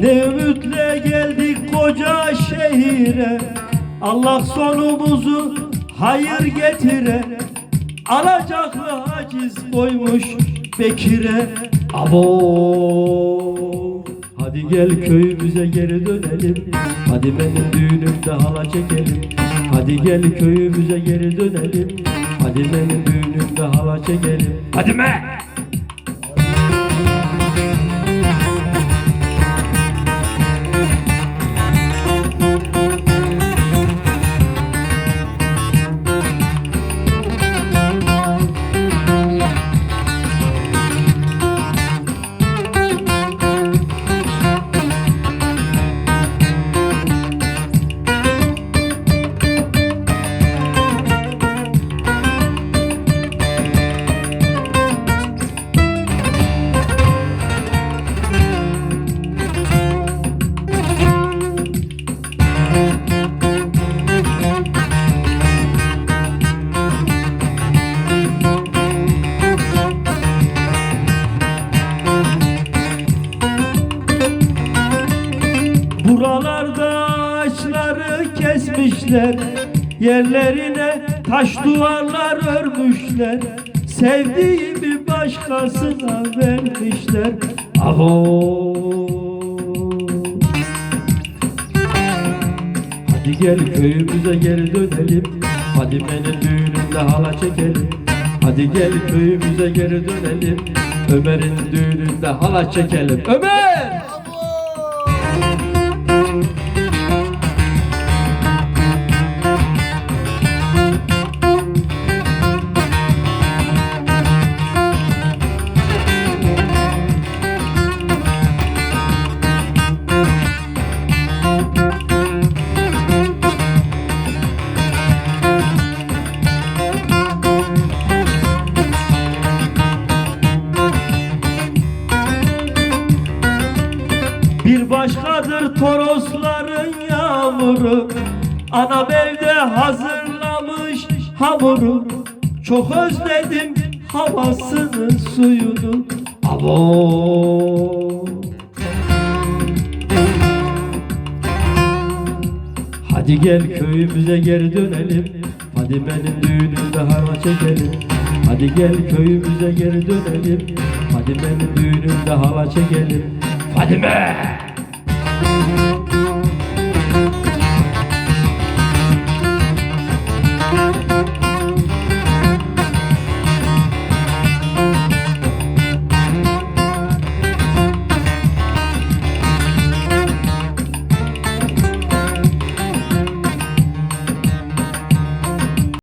Ne ümitle geldik koca şehire. Allah sonumuzu hayır getire. Alacaklı haciz koymuş Bekir'e. Abo! Hadi gel köyümüze geri dönelim. Hadi benim düğünümde hala çekelim. Hadi gel köyümüze geri dönelim. Hadi benim düğünümde hala çekelim. Hadi me! Buralarda ağaçları kesmişler Yerlerine taş duvarlar örmüşler. Sevdiğimi başkasına vermişler. Avo Hadi gel köyümüze geri dönelim. Hadi benim düğünümde hala çekelim. Hadi gel köyümüze geri dönelim. Ömer'in düğününde hala çekelim. Ömer! Başkadır Torosların yağmuru Anam evde hazırlamış hamuru. Çok özledim havasını suyunu. Abo. Hadi gel köyümüze geri dönelim. Hadi benim düğünümde harma çekelim Hadi gel köyümüze geri dönelim. Hadi benim düğünümde hala çekelim Fadime!